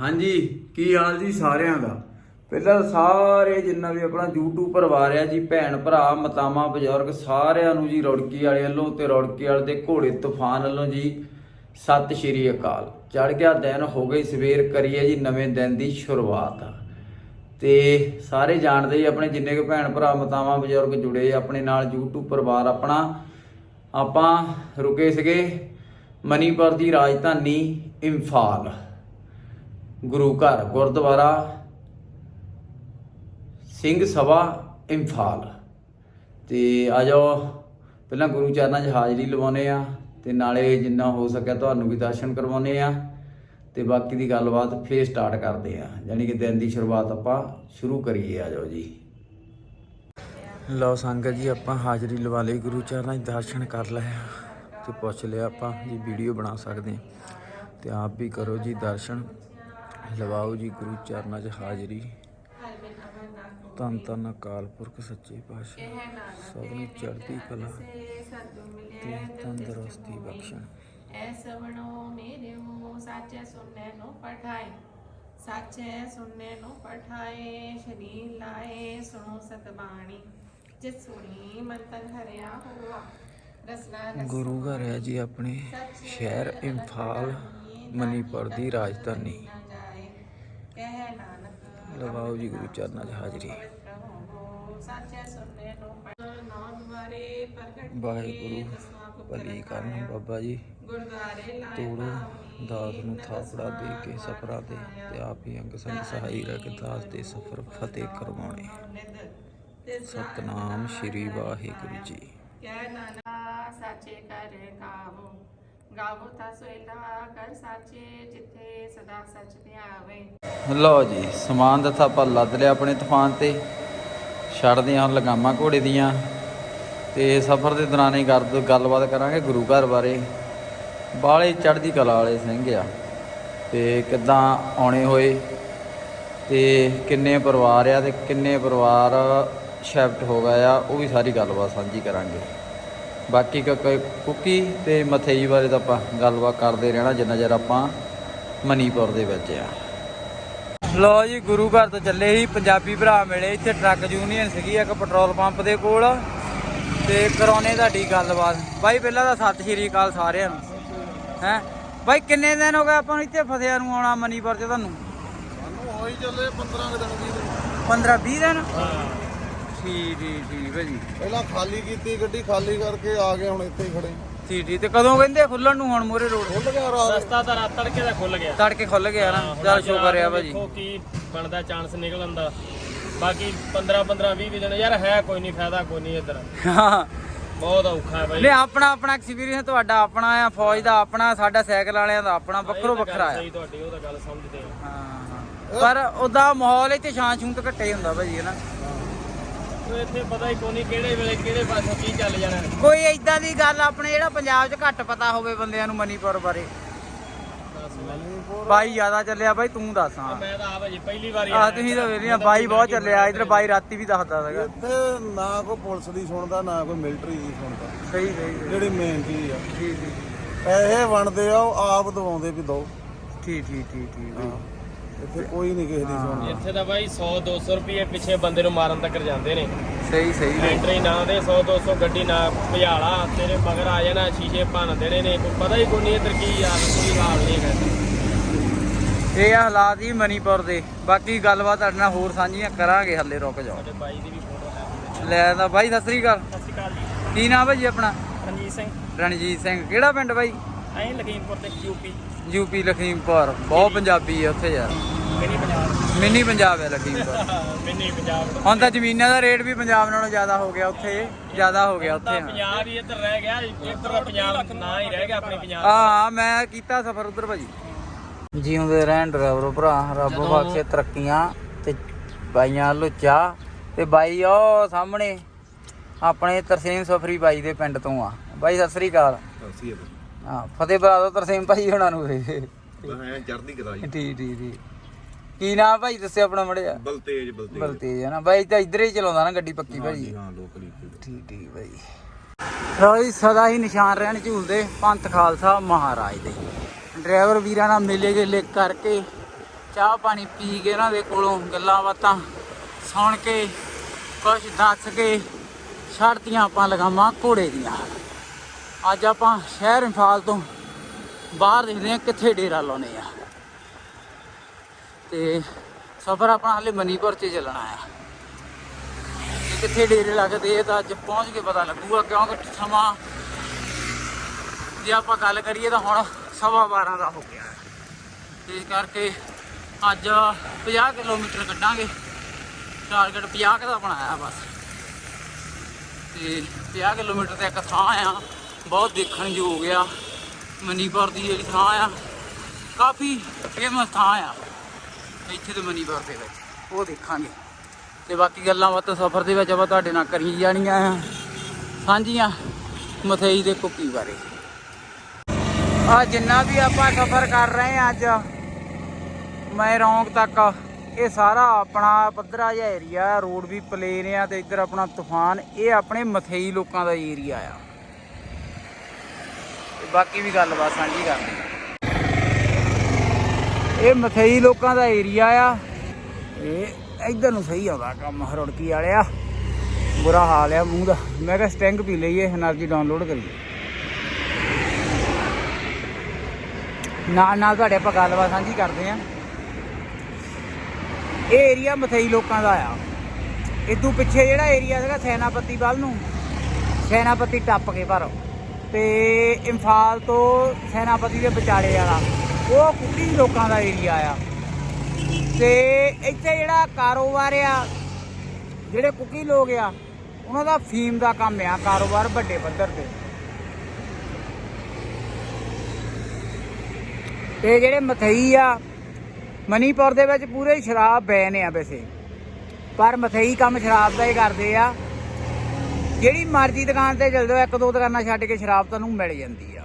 ਹਾਂਜੀ, ਕੀ ਹਾਲ ਜੀ ਸਾਰਿਆਂ ਦਾ? ਪਹਿਲਾਂ ਸਾਰੇ ਜਿੰਨਾ ਵੀ ਆਪਣਾ YouTube ਪਰਿਵਾਰ ਆ ਜੀ, ਭੈਣ ਭਰਾ ਮਤਾਮਾ ਬਜ਼ੁਰਗ, ਸਾਰਿਆਂ ਨੂੰ ਜੀ ਰੌੜਕੀ ਵਾਲੇ ਵੱਲੋਂ ਤੇ ਰੌੜਕੀ ਵਾਲੇ ਦੇ ਘੋੜੇ ਤੂਫਾਨ ਵੱਲੋਂ ਜੀ, ਸਤਿ ਸ਼੍ਰੀ ਅਕਾਲ। ਚੜ ਗਿਆ ਦਿਨ, ਹੋ ਗਈ ਸਵੇਰ, ਕਰੀਏ ਜੀ ਨਵੇਂ ਦਿਨ ਦੀ ਸ਼ੁਰੂਆਤ। ਤੇ ਸਾਰੇ ਜਾਣਦੇ ਹੀ ਆਪਣੇ ਜਿੰਨੇ ਕੁ ਭੈਣ ਭਰਾ ਮਤਾਮਾ ਬਜ਼ੁਰਗ ਜੁੜੇ ਆਪਣੇ ਨਾਲ YouTube ਪਰਿਵਾਰ ਆਪਣਾ। ਆਪਾਂ ਰੁਕੇ ਸੀਗੇ ਮਨੀਪੁਰ ਦੀ ਰਾਜਧਾਨੀ ਇੰਫਾਲ। ਗੁਰੂ ਘਰ, ਗੁਰਦੁਆਰਾ, ਸਿੰਘ ਸਭਾ, ਇੰਫਾਲ। ਤੇ ਆ ਜਾਓ, ਪਹਿਲਾਂ ਗੁਰੂ ਚਰਨਾਂ 'ਚ ਹਾਜ਼ਰੀ ਲਵਾਉਨੇ ਆ ਤੇ ਨਾਲੇ ਜਿੰਨਾ ਹੋ ਸਕਿਆ ਤੁਹਾਨੂੰ ਵੀ ਦਰਸ਼ਨ ਕਰਵਾਉਨੇ ਆ ਤੇ ਬਾਕੀ ਦੀ ਗੱਲਬਾਤ ਫੇਰ ਸਟਾਰਟ ਕਰਦੇ ਆ ਯਾਨੀ ਕਿ ਦਿਨ ਦੀ ਸ਼ੁਰੂਆਤ ਆਪਾਂ ਸ਼ੁਰੂ ਕਰੀਏ, ਆ ਜਾਓ ਜੀ। ਲਓ ਸੰਗਤ ਜੀ, ਆਪਾਂ ਹਾਜ਼ਰੀ ਲਵਾ ਲਈ, ਗੁਰੂ ਚਰਨਾਂ 'ਚ ਦਰਸ਼ਨ ਕਰ ਲਏ ਆ ਤੇ ਪੁੱਛ ਲਿਆ ਆਪਾਂ ਜੀ ਵੀਡੀਓ ਬਣਾ ਸਕਦੇ ਆ ਤੇ ਆਪ ਵੀ ਕਰੋ ਜੀ ਦਰਸ਼ਨ। ਲਵਾਓ ਜੀ ਗੁਰੂ ਚਰਨਾਂ 'ਚ ਹਾਜ਼ਰੀ। ਧੰਨ ਧੰਨ ਅਕਾਲ ਪੁਰਖ ਸੱਚੇ ਪਾਤਸ਼ਾਹ। ਸਭ ਨੂੰ ਚੜ੍ਹਦੀ ਕਲਾ ਤੇ ਤੰਦਰੁਸਤੀ ਬਖਸ਼ਣ। ਐਸਾ ਬਣੋ ਮੇਰੇ ਮੂੰਹ ਸਾਚੇ ਸੁਣਨੇ ਨੂੰ ਪਠਾਏ ਸਾਚੇ ਸੁਣਨੇ ਨੂੰ ਪਠਾਏ ਸ਼ਰੀਰ ਲਾਏ ਸੁਣੋ ਸਤਬਾਣੀ। ਹਰਿਆ ਹੋਆ। ਗੁਰੂ ਘਰ ਹੈ ਜੀ ਆਪਣੇ। ਸ਼ਹਿਰ ਇੰਫਾਲ ਮਨੀਪੁਰ ਦੀ ਰਾਜਧਾਨੀ। ਕਹਿ ਨਾਨਕ ਲਵਾਓ ਜੀ ਗੁਰੂ ਚਰਨਾਂ 'ਚ ਹਾਜ਼ਰੀ। ਵਾਹਿਗੁਰੂ ਭਲੀ ਕਰਨ ਬਾਬਾ ਜੀ। ਤੋੜੋ ਦਾਸ ਨੂੰ ਥਾਪੜਾ ਦੇ ਕੇ ਸਫਰਾਂ ਦੇ ਤੇ ਆਪ ਹੀ ਅੰਗ ਸੰਗ ਸਹਾਈ ਕੇ ਦਾਸ ਦੇ ਸਫਰ ਫਤਿਹ ਕਰਵਾਉਣੇ। ਸਤਨਾਮ ਸ਼੍ਰੀ ਵਾਹਿਗੁਰੂ ਜੀ। ਕਹਿ ਨਾਨਾ ਸਾਚੇ ਕਰ ਗਾਵੋ ਗਾਵੋ ਤਾਂ ਕਰ ਸਾਚੇ, ਜਿੱਥੇ ਸਦਾ ਸੱਚ ਧਿਆਵੇ ਲਓ ਜੀ, ਸਮਾਨ ਦੱਸਾ ਆਪਾਂ ਲੱਦ ਲਿਆ ਆਪਣੇ ਤੂਫਾਨ ਤੇ। ਛੱਡਦੇ ਹਾਂ ਲਗਾਮਾਂ ਘੋੜੇ ਦੀਆਂ। ਤੇ ਸਫ਼ਰ ਦੇ ਦੌਰਾਨ ਹੀ ਗੱਲ ਗੱਲਬਾਤ ਕਰਾਂਗੇ ਗੁਰੂ ਘਰ ਬਾਰੇ। ਬਾਲੇ ਚੜ੍ਹਦੀ ਕਲਾ ਵਾਲੇ ਸਿੰਘ ਆ। ਤੇ ਕਿੱਦਾਂ ਆਉਣੇ ਹੋਏ? ਤੇ ਕਿੰਨੇ ਪਰਿਵਾਰ ਆ ਤੇ ਕਿੰਨੇ ਪਰਿਵਾਰ ਸ਼ਿਫਟ ਹੋ ਗਏ ਆ, ਉਹ ਵੀ ਸਾਰੀ ਗੱਲਬਾਤ ਸਾਂਝੀ ਕਰਾਂਗੇ। ਬਾਕੀ ਕੁੱਕੀ ਤੇ ਮਥਈ ਬਾਰੇ ਤਾਂ ਆਪਾਂ ਗੱਲਬਾਤ ਕਰਦੇ ਰਹਿਣਾ ਜਿੰਨਾ ਚਿਰ ਆਪਾਂ ਮਨੀਪੁਰ ਦੇ ਵਿੱਚ ਆ। ਲੋ ਜੀ ਗੁਰੂ ਘਰ ਤੋਂ ਚੱਲੇ ਸੀ ਪੰਜਾਬੀ ਭਰਾ ਮਿਲੇ ਇੱਥੇ ਟਰੱਕ ਯੂਨੀਅਨ ਸੀਗੀ ਇੱਕ ਪੈਟਰੋਲ ਪੰਪ ਦੇ ਕੋਲ। ਤੇ ਕਰਾਉਣੇ ਤੁਹਾਡੀ ਗੱਲਬਾਤ। ਬਾਈ ਪਹਿਲਾਂ ਤਾਂ ਸਤਿ ਸ਼੍ਰੀ ਅਕਾਲ ਸਾਰਿਆਂ ਨੂੰ। ਹੈ? ਬਾਈ ਕਿੰਨੇ ਦਿਨ ਹੋ ਗਏ ਆਪਾਂ ਨੂੰ ਇੱਥੇ ਫਸਿਆ ਨੂੰ ਆਉਣਾ ਮਨੀਪੁਰ ਚ ਤੁਹਾਨੂੰ? ਸਾਨੂੰ ਹੋਈ ਚੱਲੇ 15 ਦਿਨ ਦੀ 15 20 ਦਿਨ? ਠੀਕ ਠੀਕ ਠੀਕ ਭਾਜੀ ਪਹਿਲਾਂ ਖਾਲੀ ਕੀਤੀ ਗੱਡੀ ਖਾਲੀ ਕਰਕੇ ਆ ਗਏ ਹੁਣ ਇੱਥੇ ਹੀ ਖੜੇ। ਠੀਕ ਠੀਕ ਤੇ ਕਦੋਂ ਕਹਿੰਦੇ ਖੁੱਲਣ ਨੂੰ ਹੁਣ ਮੋਰੇ ਰੋਡ? ਖੁੱਲ ਗਿਆ ਰਾਤ। ਰਸਤਾ ਤਾਂ ਰਾਤ ਤੜਕੇ ਦਾ ਖੁੱਲ ਗਿਆ। ਤੜਕੇ ਖੁੱਲ ਗਿਆ ਨਾ ਚੱਲ ਸ਼ੁਕਰ ਆ ਭਾਜੀ ਦੇਖੋ ਕੀ ਬਣਦਾ ਚਾਂਸ ਨਿਕਲਣ ਦਾ। ਬਾਕੀ 15 15 20 ਦਿਨ ਯਾਰ ਹੈ ਕੋਈ ਨਹੀਂ ਫਾਇਦਾ ਕੋਈ ਨਹੀਂ ਇੱਧਰ। ਹਾਂ। ਬਹੁਤ ਔਖਾ ਹੈ ਬਾਈ ਨਹੀਂ ਆਪਣਾ ਆਪਣਾ ਐਕਸਪੀਰੀਅੰਸ ਤੁਹਾਡਾ ਆਪਣਾ ਆ ਫੌਜ ਦਾ ਆਪਣਾ ਸਾਡਾ ਸਾਈਕਲ ਵਾਲਿਆਂ ਦਾ ਆਪਣਾ ਵੱਖਰੋ ਵੱਖਰਾ ਆ। ਸਹੀ ਤੁਹਾਡੀ ਉਹ ਤਾਂ ਗੱਲ ਸਮਝਦੇ ਹਾਂ। ਪਰ ਉਹਦਾ ਮਾਹੌਲ ਇੱਥੇ ਛਾਂ ਛੂੰ ਤੇ ਘੱਟੇ ਹੁੰਦਾ ਭਾਜੀ ਹੈ ਨਾ? ਇੱਥੇ ਪਤਾ ਹੀ ਕੋਈ ਨਹੀਂ ਕਿਹੜੇ ਵੇਲੇ ਕਿਹੜੇ ਪਾਸੋਂ ਕੀ ਚੱਲ ਜਾਣਾ। ਕੋਈ ਇਦਾਂ ਦੀ ਗੱਲ ਆਪਣੇ ਜਿਹੜਾ ਪੰਜਾਬ 'ਚ ਘੱਟ ਪਤਾ ਹੋਵੇ ਬੰਦਿਆਂ ਨੂੰ ਮਨੀਪੁਰ ਬਾਰੇ। ਬਾਈ ਜ਼ਿਆਦਾ ਚੱਲਿਆ ਬਾਈ ਤੂੰ ਦੱਸ ਹਾਂ। ਮੈਂ ਤਾਂ ਆਪ ਜੀ ਪਹਿਲੀ ਵਾਰੀ ਆ ਤੁਸੀਂ ਤਾਂ ਵੇਲੀਆਂ ਬਾਈ ਬਹੁਤ ਚੱਲਿਆ ਇਧਰ ਬਾਈ ਰਾਤੀ ਵੀ ਦੱਸਦਾ ਸੀਗਾ। ਇੱਥੇ ਨਾ ਕੋਈ ਪੁਲਿਸ ਦੀ ਸੁਣਦਾ ਨਾ ਕੋਈ ਮਿਲਟਰੀ ਦੀ ਸੁਣਦਾ। ਸਹੀ ਸਹੀ। ਜਿਹੜੀ ਮੇਨ ਚੀਜ਼ ਆ। ਠੀਕ ਠੀਕ। ਪੈਸੇ ਵੰਡਦੇ ਆ ਉਹ ਆਪ ਦਵਾਉਂਦੇ ਵੀ ਦੋ। ਠੀਕ ਠੀਕ ਠੀਕ ਠੀਕ। ਹਾਂ। ਇੱਥੇ ਕੋਈ ਨਹੀਂ ਕਿਸੇ ਦੀ ਸੁਣਦਾ ਇੱਥੇ ਤਾਂ ਬਾਈ 100 200 ਰੁਪਏ ਪਿੱਛੇ ਬੰਦੇ ਨੂੰ ਮਾਰਨ ਤੱਕ ਜਾਂਦੇ ਨੇ। ਸਹੀ ਸਹੀ। ਐਂਟਰੀ ਨਾ ਦੇ 100 200 ਗੱਡੀ ਨਾ ਭਜਾਲਾ ਤੇਰੇ ਮਗਰ ਆ ਜਾਣਾ ਸ਼ੀਸ਼ੇ ਭੰਨ ਦੇਣੇ ਨੇ। ਕੋਈ ਪਤਾ ਹੀ ਕੋਈ ਨਹੀਂ ਇੱਧਰ ਕੀ ਯਾਰ ਕੋਈ ਹਾਲ ਨਹੀਂ ਹੈਗਾ। ਇਹ ਆ ਹਾਲਾਤ ਹੀ ਮਨੀਪੁਰ ਦੇ। ਬਾਕੀ ਗੱਲਬਾਤ ਤੁਹਾਡੇ ਨਾਲ ਹੋਰ ਸਾਂਝੀਆਂ ਕਰਾਂਗੇ ਹੱਲੇ ਰੁਕ ਜਾਓ। ਸਾਡੇ ਬਾਈ ਦੀ ਵੀ ਫੋਟੋ ਹੈ ਲੈ ਤਾਂ ਬਾਈ ਸਤਿ ਸ੍ਰੀ ਅਕਾਲ। ਸਤਿ ਸ਼੍ਰੀ ਅਕਾਲ ਜੀ। ਕੀ ਨਾਮ ਭਾਜੀ ਆਪਣਾ? ਰਣਜੀਤ ਸਿੰਘ। ਰਣਜੀਤ ਸਿੰਘ। ਕਿਹੜਾ ਪਿੰਡ ਬਾਈ? ਐਂ ਲਖੀਮਪੁਰ ਤੇ ਯੂਪੀ ਯੂਪੀ ਲਖੀਮਪੁਰ ਬਹੁਤ ਪੰਜਾਬੀ ਆ ਉੱਥੇ ਯਾਰ। ਮਿਨੀ ਪੰਜਾਬ? ਮਿੰਨੀ ਪੰਜਾਬ ਹੈ ਲਖੀਮਪੁਰ। ਮਿਨੀ ਪੰਜਾਬ। ਹੁਣ ਤਾਂ ਜ਼ਮੀਨਾਂ ਦਾ ਰੇਟ ਵੀ ਪੰਜਾਬ ਨਾਲੋਂ ਜ਼ਿਆਦਾ ਹੋ ਗਿਆ ਉੱਥੇ ਜ਼ਿਆਦਾ ਹੋ ਗਿਆ ਉੱਥੇ ਪੰਜਾਬ ਹੀ ਇੱਧਰ ਰਹਿ ਗਿਆ ਇੱਧਰ ਪੰਜਾਬ ਨਾ ਹੀ ਰਹਿ ਗਿਆ ਆਪਣੇ ਪੰਜਾਬ। ਹਾਂ ਮੈਂ ਕੀਤਾ ਸਫ਼ਰ ਉਧਰ ਭਾਜੀ। ਜਿਉਂਦੇ ਰਹਿਣ ਡਰਾਈਵਰ ਭਰਾ ਰੱਬ ਬਖਸ਼ੇ ਤਰੱਕੀਆਂ ਤੇ ਬਾਈਆਂ ਲੁੱਚਾ ਤੇ ਬਾਈ ਉਹ ਸਾਹਮਣੇ ਆਪਣੇ ਤਰਸੇਮ ਸਫਰੀ ਬਾਈ ਦੇ ਪਿੰਡ ਤੋਂ ਆ। ਬਾਈ ਸਤਿ ਸ੍ਰੀ ਅਕਾਲ। ਹਾਂ ਫਤਿਹ ਬਰਾ ਦੋ ਤਰਸੇਮ ਭਾਈ ਉਹਨਾਂ ਨੂੰ ਵੇ ਮੈਂ ਚੜਦੀ ਕਰਾ ਠੀਕ ਠੀਕ ਠੀਕ। ਕੀ ਨਾਮ ਭਾਈ ਦੱਸਿਓ ਆਪਣਾ ਮੜਿਆ ਬਲਤੇਜ ਬਲਤੇਜ। ਬਲਤੇਜ ਹੈ ਨਾ ਬਾਈ ਤਾਂ ਇੱਧਰ ਹੀ ਚਲਾਉਂਦਾ ਨਾ ਗੱਡੀ ਪੱਕੀ ਭਾਈ। ਹਾਂ ਲੋਕਲੀ ਠੀਕ ਠੀਕ ਭਾਈ। ਰੋਈ ਸਦਾ ਹੀ ਨਿਸ਼ਾਨ ਰਹਿਣ ਝੂਲਦੇ ਪੰਥ ਖਾਲਸਾ ਮਹਾਰਾਜ ਦੇ। ਡਰਾਈਵਰ ਵੀਰਾਂ ਨਾਲ ਮੇਲੇ ਗੇਲੇ ਕਰਕੇ ਚਾਹ ਪਾਣੀ ਪੀ ਕੇ ਇਹਨਾਂ ਦੇ ਕੋਲੋਂ ਗੱਲਾਂ ਬਾਤਾਂ ਸੁਣ ਕੇ ਕੁਝ ਦੱਸ ਕੇ ਛੱਡਤੀਆਂ ਆਪਾਂ ਲਗਾਮਾਂ ਘੋੜੇ ਦੀਆਂ। ਅੱਜ ਆਪਾਂ ਸ਼ਹਿਰ ਇੰਫਾਲ ਤੋਂ ਬਾਹਰ ਦੇਖਦੇ ਹਾਂ ਕਿੱਥੇ ਡੇਰਾ ਲਾਉਨੇ ਆ। ਤੇ ਸਫ਼ਰ ਆਪਣਾ ਹਾਲੇ ਮਨੀਪੁਰ ਚ ਚੱਲਣਾ ਆ। ਤੇ ਕਿੱਥੇ ਡੇਰੇ ਲੱਗਦੇ ਇਹ ਤਾਂ ਅੱਜ ਪਹੁੰਚ ਕੇ ਪਤਾ ਲੱਗੂਗਾ ਕਿਉਂਕਿ ਸਮਾਂ ਜੇ ਆਪਾਂ ਗੱਲ ਕਰੀਏ ਤਾਂ ਹੁਣ ਸਵਾ 12 ਦਾ ਹੋ ਗਿਆ। ਇਸ ਕਰਕੇ ਅੱਜ 50 ਕਿਲੋਮੀਟਰ ਕੱਢਾਂਗੇ। ਟਾਰਗੇਟ 50 ਕੁ ਦਾ ਬਣਾਇਆ ਬਸ। ਤੇ 50 ਕਿਲੋਮੀਟਰ ਤੇ ਇੱਕ ਥਾਂ ਆ। ਬਹੁਤ ਦੇਖਣ ਯੋਗ ਆ। ਮਨੀਪੁਰ ਦੀ ਜਿਹੜੀ ਥਾਂ ਆ, ਕਾਫੀ ਫੇਮਸ ਥਾਂ ਆ। ਇੱਥੇ ਤੇ ਮਨੀਪੁਰ ਦੇ ਵਿੱਚ, ਉਹ ਦੇਖਾਂਗੇ। ਤੇ ਬਾਕੀ ਗੱਲਾਂ ਬਾਤਾਂ ਸਫ਼ਰ ਦੇ ਵਿੱਚ ਆਪਾਂ ਤੁਹਾਡੇ ਨਾਲ ਕਰੀ ਜਾਣੀਆਂ ਆ। ਸਾਂਝੀਆਂ ਮਥੇਈ ਦੇ ਕੁੱਕੀ ਬਾਰੇ। ਆ ਜਿੰਨਾ ਵੀ ਆਪਾਂ ਸਫ਼ਰ ਕਰ ਰਹੇ ਆ ਅੱਜ, ਮੈਂ ਰੌਂਗ ਤੱਕ, ਇਹ ਸਾਰਾ ਆਪਣਾ ਪੱਧਰਾ ਜਿਹਾ ਏਰੀਆ ਰੋਡ ਵੀ ਪਲੇਨ ਆ ਤੇ ਇੱਧਰ ਆਪਣਾ ਤੂਫਾਨ, ਇਹ ਆਪਣੇ ਮਥੇਈ ਲੋਕਾਂ ਦਾ ਏਰੀਆ ਆ। ਤੇ ਬਾਕੀ ਵੀ ਗੱਲਬਾਤ ਸਾਂਝੀ ਕਰਦੇ ਇਹ ਮਥਈ ਲੋਕਾਂ ਦਾ ਏਰੀਆ ਆ। ਇਹ ਇਧਰ ਨੂੰ ਸਹੀ ਆਉਂਦਾ ਕੰਮ ਹਰੜਕੀ ਵਾਲਿਆ। ਬੁਰਾ ਹਾਲ ਆ ਮੂੰਹ ਦਾ। ਮੈਂ ਕਿਹਾ ਸਟਿੰਗ ਪੀ ਲਈਏ એનર્ਜੀ ਡਾਊਨਲੋਡ ਕਰੀਏ। ਨਾ ਨਾ ਤੁਹਾਡੇ ਆਪਾਂ ਗੱਲਬਾਤ ਸਾਂਝੀ ਕਰਦੇ ਆ। ਇਹ ਏਰੀਆ ਮਥਈ ਲੋਕਾਂ ਦਾ ਆ। ਇਦੋਂ ਪਿੱਛੇ ਜਿਹੜਾ ਏਰੀਆ ਸੀਗਾ ਸੈਨਾਪਤੀ ਵੱਲ ਨੂੰ, ਸੈਨਾਪਤੀ ਟੱਪ ਕੇ ਭਰੋ। ਤੇ ਇੰਫਾਲ ਤੋਂ ਸੈਨਾਪਤੀ ਦੇ ਵਿਚਾਲੇ ਵਾਲਾ, ਉਹ ਕੁੱਟੀ ਲੋਕਾਂ ਦਾ ਏਰੀਆ ਆ। ਤੇ ਇੱਥੇ ਜਿਹੜਾ ਕਾਰੋਬਾਰ ਆ, ਜਿਹੜੇ ਕੁੱਕੀ ਲੋਕ ਆ, ਉਹਨਾਂ ਦਾ ਫੀਮ ਦਾ ਕੰਮ ਆ ਕਾਰੋਬਾਰ ਵੱਡੇ ਪੱਧਰ ਤੇ। ਤੇ ਜਿਹੜੇ ਮਥਈ ਆ, ਮਨੀਪੁਰ ਦੇ ਵਿੱਚ ਪੂਰੇ ਸ਼ਰਾਬ ਬੈਨ ਆ ਵੈਸੇ। ਪਰ ਮਥਈ ਕੰਮ ਸ਼ਰਾਬ ਦਾ ਹੀ ਕਰਦੇ ਆ। ਜਿਹੜੀ ਮਰਜ਼ੀ ਦੁਕਾਨ ਤੇ ਚਲ ਜਾਓ, ਇੱਕ ਦੋ ਦੁਕਾਨਾਂ ਛੱਡ ਕੇ ਸ਼ਰਾਬ ਤੁਹਾਨੂੰ ਮਿਲ ਜਾਂਦੀ ਆ।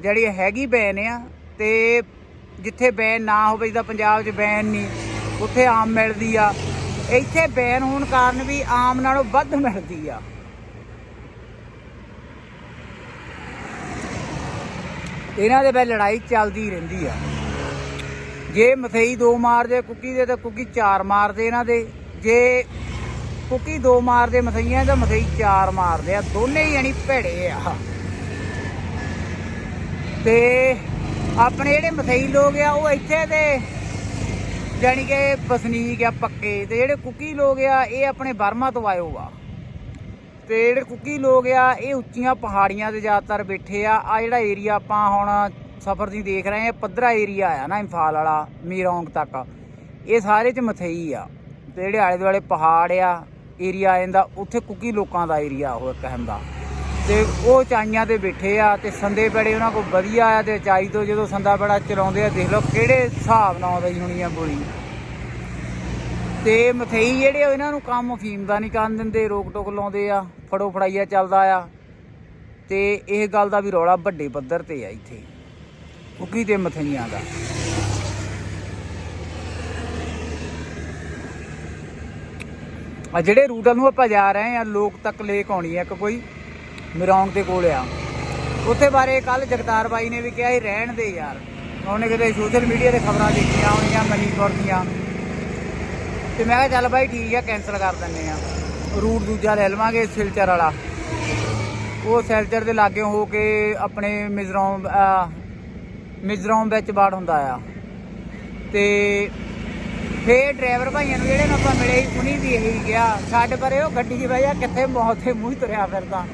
ਜਿਹੜੀ ਹੈਗੀ ਬੈਨ ਆ, ਤੇ ਜਿੱਥੇ ਬੈਨ ਨਾ ਹੋਵੇ, ਜਿੱਦਾਂ ਪੰਜਾਬ 'ਚ ਬੈਨ ਨਹੀਂ ਉੱਥੇ ਆਮ ਮਿਲਦੀ ਆ। ਇੱਥੇ ਬੈਨ ਹੋਣ ਕਾਰਨ ਵੀ ਆਮ ਨਾਲੋਂ ਵੱਧ ਮਿਲਦੀ ਆ। ਇਹਨਾਂ ਦੇ ਵਿੱਚ ਲੜਾਈ ਚੱਲਦੀ ਰਹਿੰਦੀ ਆ। ਜੇ ਮਥਈ ਦੋ ਮਾਰਦੇ ਕੁੱਕੀ ਦੇ ਤਾਂ ਕੁੱਕੀ ਚਾਰ ਮਾਰਦੇ ਇਹਨਾਂ ਦੇ। ਜੇ ਕੁੱਕੀ ਦੋ ਮਾਰਦੇ, ਮਥਈਆਂ ਤਾਂ ਮਥਈ ਚਾਰ ਮਾਰਦੇ ਆ। ਦੋਨੇ ਹੀ ਯਾਨੀ ਭੇੜੇ ਆ। ਤੇ ਆਪਣੇ ਜਿਹੜੇ ਮਥਈ ਲੋਕ ਆ, ਉਹ ਇੱਥੇ ਦੇ ਜਾਨੀ ਕਿ ਵਸਨੀਕ ਆ, ਪੱਕੇ। ਤੇ ਜਿਹੜੇ ਕੁੱਕੀ ਲੋਕ ਆ, ਇਹ ਆਪਣੇ ਬਰਮਾ ਤੋਂ ਆਏ ਆ। ਤੇ ਜਿਹੜੇ ਕੁੱਕੀ ਲੋਕ ਆ, ਇਹ ਉੱਚੀਆਂ ਪਹਾੜੀਆਂ ਤੇ ਜ਼ਿਆਦਾਤਰ ਬੈਠੇ ਆ। ਆ ਜਿਹੜਾ ਏਰੀਆ ਆਪਾਂ ਹੁਣ ਸਫ਼ਰ ਦੀ ਦੇਖ ਰਹੇ ਆ, ਪੱਧਰਾ ਏਰੀਆ ਆ ਨਾ, ਇੰਫਾਲ ਵਾਲਾ, ਮੀਰੋਂਗ ਤੱਕ। ਇਹ ਸਾਰੇ ਚ ਮਥਈ ਆ। ਤੇ ਜਿਹੜੇ ਆਲੇ ਦੁਆਲੇ ਪਹਾੜ ਆ ਏਰੀਆ ਆ ਜਾਂਦਾ ਉੱਥੇ ਕੁੱਕੀ ਲੋਕਾਂ ਦਾ ਏਰੀਆ ਉਹ ਇੱਕ ਦਾ। ਤੇ ਉਹ ਚਾਈਆਂ ਤੇ ਬੈਠੇ ਆ ਤੇ ਸੰਦੇ ਬੜੇ ਉਹਨਾਂ ਕੋਲ ਵਧੀਆ ਆ ਤੇ ਚਾਈ ਤੋਂ ਜਦੋਂ ਸੰਦਾ ਬੜਾ ਚਲਾਉਂਦੇ ਆ, ਦੇਖ ਲਓ ਕਿਹੜੇ ਹਿਸਾਬ ਨਾਲ ਆਉਂਦੀ ਹੋਣੀ ਆ ਬੋਲੀ ਤੇ ਮਥਈ ਜਿਹੜੇ ਇਹਨਾਂ ਨੂੰ ਕੰਮ ਫੀਮ ਦਾ ਨਹੀਂ ਕਰਨ ਦਿੰਦੇ, ਰੋਕ ਟੋਕ ਲਾਉਂਦੇ ਆ, ਫੜੋ ਫੜਾਈਆ ਚੱਲਦਾ ਆ। ਤੇ ਇਹ ਗੱਲ ਦਾ ਵੀ ਰੌਲਾ ਵੱਡੇ ਪੱਧਰ ਤੇ ਆ ਇੱਥੇ, ਕੁੱਕੀ ਤੇ ਮਥਈਆਂ ਦਾ। ਆ ਜਿਹੜੇ ਰੂਟ ਨੂੰ ਆਪਾਂ ਜਾ ਰਹੇ ਆ ਲੋਕ ਤੱਕ ਲੇਕ ਆਉਣੀ ਆ ਇੱਕ ਕੋਈ ਮਿਰੌਂਗ ਦੇ ਕੋਲ ਆ। ਉੱਥੇ ਬਾਰੇ ਕੱਲ ਜਗਤਾਰ ਬਾਈ ਨੇ ਵੀ ਕਿਹਾ ਸੀ ਰਹਿਣ ਦੇ ਯਾਰ। ਉਹਨੇ ਕਿਤੇ ਸੋਸ਼ਲ ਮੀਡੀਆ ਤੇ ਖਬਰਾਂ ਦੇਖੀਆਂ ਹੋਣੀਆਂ ਮਨੀਪੁਰ ਦੀਆਂ। ਤੇ ਮੈਂ ਕਿਹਾ ਚੱਲ ਬਾਈ ਠੀਕ ਆ ਕੈਨਸਲ ਕਰ ਦਿੰਨੇ ਆ। ਰੂਟ ਦੂਜਾ ਲੈ ਲਵਾਂਗੇ ਸਿਲਚਰ ਵਾਲਾ। ਉਹ ਸਿਲਚਰ ਦੇ ਲਾਗੇ ਹੋ ਕੇ ਆਪਣੇ ਮਿਜ਼ਰੋਮ ਅਹ, ਵਿੱਚ ਬਾੜ ਹੁੰਦਾ ਆ। ਤੇ ਫੇਰ ਡਰਾਈਵਰ ਭਾਈਆਂ ਨੂੰ ਜਿਹੜੇ ਨੂੰ ਆਪਾਂ ਮਿਲੇ ਸੀ ਉਹਨੀ ਵੀ ਇਹੀ ਕਿਹਾ ਛੱਡ ਪਰੇ ਉਹ ਗੱਡੀ ਦੀ ਵਜ੍ਹਾ ਕਿੱਥੇ ਮੌਤ ਦੇ ਮੂੰਹ ਤੁਰਿਆ ਫਿਰਦਾ।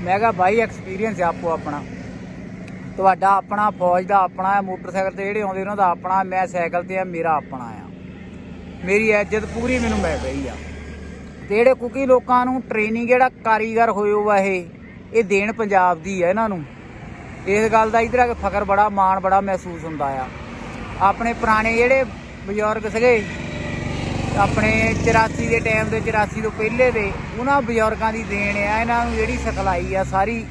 ਮੈਂ ਕਿਹਾ, ਬਾਈ ਐਕਸਪੀਰੀਅੰਸ ਆਪੋ ਆਪਣਾ। ਤੁਹਾਡਾ ਆਪਣਾ ਫੌਜ ਦਾ ਆਪਣਾ ਹੈ, ਮੋਟਰਸਾਈਕਲ ਤੇ ਜਿਹੜੇ ਆਉਂਦੇ ਉਹਨਾਂ ਦਾ ਆਪਣਾ ਮੈਂ ਸਾਈਕਲ ਤੇ ਆ ਮੇਰਾ ਆਪਣਾ ਆ। ਮੇਰੀ ਇੱਜ਼ਤ ਪੂਰੀ ਮੈਨੂੰ ਮਿਲ ਰਹੀ ਆ। ਤੇ ਜਿਹੜੇ ਕੁਕੀ ਲੋਕਾਂ ਨੂੰ ਟ੍ਰੇਨਿੰਗ ਜਿਹੜਾ ਕਾਰੀਗਰ ਹੋਏ ਹੋ ਇਹ ਇਹ ਦੇਣ ਪੰਜਾਬ ਦੀ ਆ ਇਹਨਾਂ ਨੂੰ। ਇਸ ਗੱਲ ਦਾ ਇਧਰ ਆ ਕੇ ਫਖਰ ਬੜਾ, ਮਾਣ ਬੜਾ ਮਹਿਸੂਸ ਹੁੰਦਾ ਆ। ਆਪਣੇ ਪੁਰਾਣੇ ਜਿਹੜੇ ਬਜ਼ੁਰਗ ਸੀਗੇ, ਆਪਣੇ 84 ਦੇ ਟਾਈਮ ਦੇ 84 ਤੋਂ ਪਹਿਲੇ ਦੇ, ਉਹਨਾਂ ਬਜ਼ੁਰਗਾਂ ਦੀ ਦੇਣ ਆ, ਇਹਨਾਂ ਨੂੰ ਜਿਹੜੀ ਸਿਖਲਾਈ ਆ ਸਾਰੀ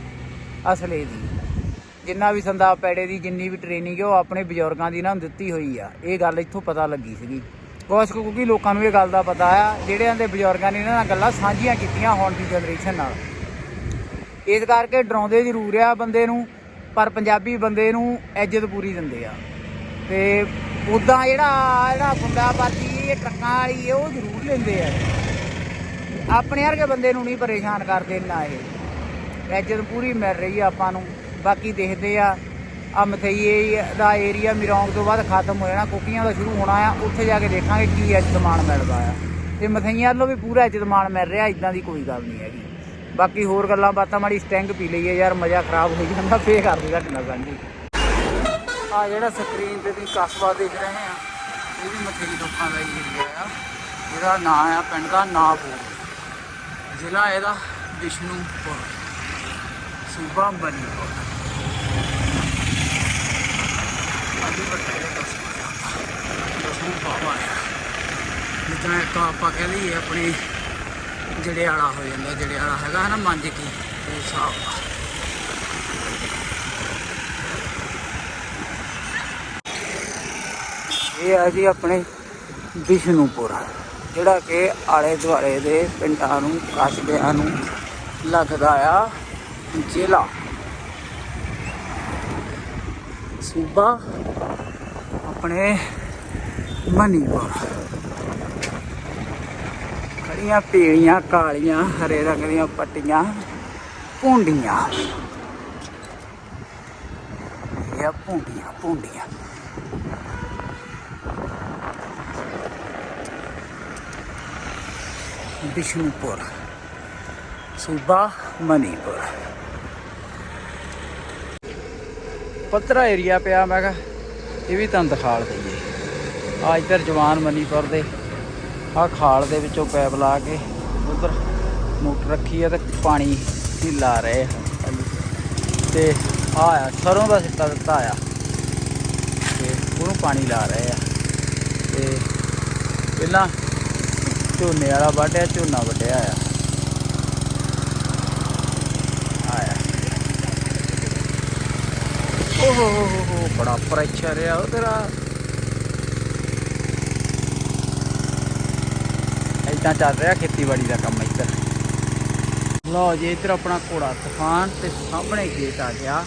ਅਸਲੇ ਦੀ। ਜਿੰਨਾ ਵੀ ਸੰਦਾ ਪੈੜੇ ਦੀ ਜਿੰਨੀ ਵੀ ਟ੍ਰੇਨਿੰਗ ਹੈ ਉਹ ਆਪਣੇ ਬਜ਼ੁਰਗਾਂ ਦੀ ਇਹਨਾਂ ਨੂੰ ਦਿੱਤੀ ਹੋਈ ਆ। ਇਹ ਗੱਲ ਇੱਥੋਂ ਪਤਾ ਲੱਗੀ ਸੀਗੀ। ਕੁਛ ਕਿਉਂਕਿ ਲੋਕਾਂ ਨੂੰ ਇਹ ਗੱਲ ਦਾ ਪਤਾ ਆ, ਜਿਹੜਿਆਂ ਦੇ ਬਜ਼ੁਰਗਾਂ ਨੇ ਇਹਨਾਂ ਨਾਲ ਗੱਲਾਂ ਸਾਂਝੀਆਂ ਕੀਤੀਆਂ ਹੁਣ ਦੀ ਜਨਰੇਸ਼ਨ ਨਾਲ। ਇਸ ਕਰਕੇ ਡਰਾਉਂਦੇ ਜ਼ਰੂਰ ਆ ਬੰਦੇ ਨੂੰ। ਪਰ ਪੰਜਾਬੀ ਬੰਦੇ ਨੂੰ ਇੱਜ਼ਤ ਪੂਰੀ ਦਿੰਦੇ ਆ। ਤੇ ਉਦਾਂ ਜਿਹੜਾ ਜਿਹੜਾ ਗੁੰਡਾ ਇਹ ਟਰੱਕਾਂ ਵਾਲੀ, ਇਹ ਉਹ ਜ਼ਰੂਰ ਲੈਂਦੇ ਆ। ਆਪਣੇ ਵਰਗੇ ਬੰਦੇ ਨੂੰ ਨਹੀਂ ਪਰੇਸ਼ਾਨ ਕਰਦੇ ਨਾ ਇਹ। ਇੱਜ਼ਤ ਪੂਰੀ ਮਿਲ ਰਹੀ ਆ ਆਪਾਂ ਨੂੰ। ਬਾਕੀ ਦੇਖਦੇ ਆ ਆ ਮਥਈਏ ਦਾ ਏਰੀਆ ਮਿਰੌਂਗ ਤੋਂ ਬਾਅਦ ਖਤਮ ਹੋ ਜਾਣਾ, ਕੁਕੀਆਂ ਦਾ ਸ਼ੁਰੂ ਹੋਣਾ ਆ, ਉੱਥੇ ਜਾ ਕੇ ਦੇਖਾਂਗੇ ਕੀ ਇੱਜ਼ਤ ਮਾਣ ਮਿਲਦਾ ਆ। ਤੇ ਮਥਈਆਂ ਵੱਲੋਂ ਵੀ ਪੂਰਾ ਇੱਜ਼ਤ ਮਾਣ ਮਿਲ ਰਿਹਾ ਇਦਾਂ ਦੀ ਕੋਈ ਗੱਲ ਨਹੀਂ ਹੈਗੀ। ਬਾਕੀ ਹੋਰ ਗੱਲਾਂ ਬਾਤਾਂ ਮਾੜੀ ਸਟੈਂਗ ਪੀ ਲਈਏ ਯਾਰ, ਮਜ਼ਾ ਖਰਾਬ ਹੋ ਜਾਂਦਾ, ਫੇਰ ਕਰ ਦੂਗਾ ਕਿੰਨਾ ਸਾਂਝੀ। ਆ ਜਿਹੜਾ ਸਕਰੀਨ ਤੇ ਤੁਸੀਂ ਕਸਬਾ ਦੇਖ ਰਹੇ ਆ, ਇਹ ਵੀ ਮਥੇਰੀ ਲੋਕਾਂ ਦਾ ਏਰੀਆ ਆ। ਇਹਦਾ ਨਾਂ ਆ, ਪਿੰਡ ਦਾ ਨਾਪੂਰ ਜ਼ਿਲ੍ਹਾ ਇਹਦਾ ਵਿਸ਼ਨੂਪੁਰ ਸੂਬਾ ਮਨੀਪੁਰ। ਅੱਜ ਵੱਡਾ ਇਹ ਕਸਬਾ ਦਸੂੰ ਬਾਬਾ ਆ। ਜਿੱਦਾਂ ਇੱਕ ਆਪਾਂ ਕਹਿ ਲਈਏ ਆਪਣੀ ਜਿਹੜੇ ਵਾਲਾ ਹੋ ਜਾਂਦਾ, ਜਿਹੜੇ ਵਾਲਾ ਹੈਗਾ ਨਾ ਮੰਜ ਕੀ ਉਹ ਹਿਸਾਬ ਇਹ ਆ ਜੀ ਆਪਣੇ ਵਿਸ਼ਨੂਪੁਰ ਜਿਹੜਾ ਕਿ ਆਲੇ ਦੁਆਲੇ ਦੇ ਪਿੰਡਾਂ ਨੂੰ, ਕਸਬਿਆਂ ਨੂੰ ਲੱਗਦਾ ਆ ਜ਼ਿਲ੍ਹਾ। ਸੂਬਾ ਆਪਣੇ ਮਨੀਪੁਰ। ਖੜੀਆਂ ਪੀਲੀਆਂ, ਕਾਲੀਆਂ, ਹਰੇ ਰੰਗ ਦੀਆਂ ਪੱਟੀਆਂ, ਭੁੰਡੀਆਂ। ਇਹ ਭੁੰਡੀਆਂ ਭੁੰਡੀਆਂ। ਵਿਸ਼ਨੂਪੁਰ ਸੂਬਾ ਮਨੀਪੁਰ। ਪੱਧਰਾ ਏਰੀਆ ਪਿਆ, ਮੈਂ ਕਿਹਾ, ਇਹ ਵੀ ਤੁਹਾਨੂੰ ਦਿਖਾ ਦਈਏ। ਆ ਇੱਧਰ ਜਵਾਨ ਮਨੀਪੁਰ ਦੇ। ਆ ਖਾਲ ਦੇ ਵਿੱਚੋਂ ਪੈਪ ਲਾ ਕੇ ਉਧਰ ਮੋਟਰ ਰੱਖੀ ਆ ਤੇ ਪਾਣੀ ਹੀ ਲਾ ਰਹੇ ਆ। ਤੇ ਆ ਆ, ਸਰੋਂ ਦਾ ਸਿੱਟਾ ਦਿੱਤਾ ਆ। ਤੇ ਉਹਨੂੰ ਪਾਣੀ ਲਾ ਰਹੇ ਆ। ਤੇ ਪਹਿਲਾਂ ਝੋਨੇ ਵਾਲਾ ਵੱਢਿਆ, ਝੋਨਾ ਵੱਢਿਆ ਆ। ਆਇਆ। ਓਹ ਹੋ ਹੋ ਹੋ ਹੋ ਬੜਾ ਪ੍ਰੈਸ਼ਰ ਆ ਉਹ ਤੇਰਾ ਚੱਲ ਰਿਹਾ ਖੇਤੀਬਾੜੀ ਦਾ ਕੰਮ ਇੱਧਰ। ਲਓ ਜੀ, ਇੱਧਰ ਆਪਣਾ ਘੋੜਾ ਤੂਫਾਨ ਤੇ ਸਾਹਮਣੇ ਗੇਟ ਆ ਗਿਆ।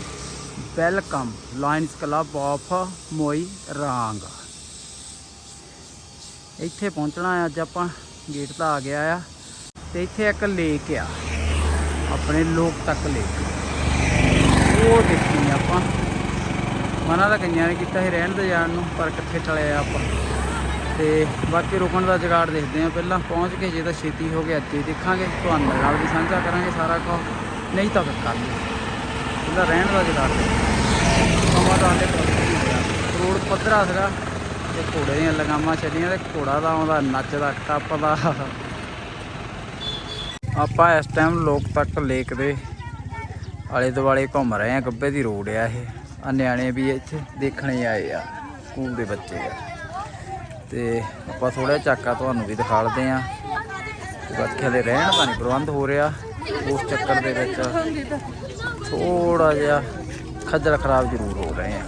Welcome Lions Club of Moirang ਇੱਥੇ ਪਹੁੰਚਣਾ ਅੱਜ ਆਪਾਂ ਗੇਟ ਤਾਂ ਆ ਗਿਆ ਆ। ਤੇ ਇੱਥੇ ਇੱਕ ਲੇਕ ਆ, ਆਪਣੇ ਲੋਕ ਤੱਕ ਲੇਕ ਉਹ ਦੇਖਣੀ ਆਪਾਂ। ਮਨਾ ਤਾਂ ਕਈਆਂ ਨੇ ਕੀਤਾ ਸੀ ਰਹਿਣ ਦੇ ਜਾਣ ਨੂੰ, ਪਰ ਕਿੱਥੇ ਟਲੇ ਆਪਾਂ। ਤੇ ਬਾਕੀ ਰੁਕਣ ਦਾ ਜਗਾੜ ਦੇਖਦੇ ਆ ਪਹਿਲਾਂ ਪਹੁੰਚ ਕੇ ਜੇ ਤਾਂ ਛੇਤੀ ਹੋ ਗਿਆ, ਅੱਗੇ ਦੇਖਾਂਗੇ। ਤੁਹਾਨੂੰ ਨਾਲ ਵੀ ਸਾਂਝਾ ਕਰਾਂਗੇ ਸਾਰਾ ਕੁਝ ਨਹੀਂ ਤਾਂ ਫਿਰ ਕਰ ਲਈ। ਪਹਿਲਾਂ ਰਹਿਣ ਦਾ ਜਗਾੜ ਸਮਾਂ ਤਾਂ ਆਲੇ ਰੋਡ ਪੱਧਰਾ ਸੀਗਾ ਤੇ ਘੋੜੇ ਦੀਆਂ ਲਗਾਮਾਂ ਚੱਲੀਆਂ ਤੇ ਘੋੜਾ ਦਾ ਆਉਂਦਾ ਨੱਚਦਾ ਟੱਪਦਾ ਆਪਾਂ ਇਸ ਟਾਈਮ ਲੋਕ ਤੱਕ ਲੇਕ ਦੇ ਆਲੇ ਦੁਆਲੇ ਘੁੰਮ ਰਹੇ ਆ ਗੱਬੇ ਦੀ ਰੋਡ ਆ ਇਹ। ਆ ਨਿਆਣੇ ਵੀ ਇੱਥੇ ਦੇਖਣੇ ਆਏ ਆ, ਸਕੂਲ ਦੇ ਬੱਚੇ ਆ। ਤੇ ਆਪਾਂ ਥੋੜਾ ਚਾਕਾ ਤੁਹਾਨੂੰ ਵੀ ਦਿਖਾਲਦੇ ਆ ਬਾਕੀ ਹਲੇ ਰਹਿਣ ਦਾ ਨਹੀਂ ਪ੍ਰਬੰਧ ਹੋ ਰਿਹਾ। ਉਸ ਚੱਕਰ ਦੇ ਵਿੱਚ ਥੋੜਾ ਜਿਹਾ ਖੱਜਲ ਖਰਾਬ ਜ਼ਰੂਰ ਹੋ ਰਹੇ ਆ।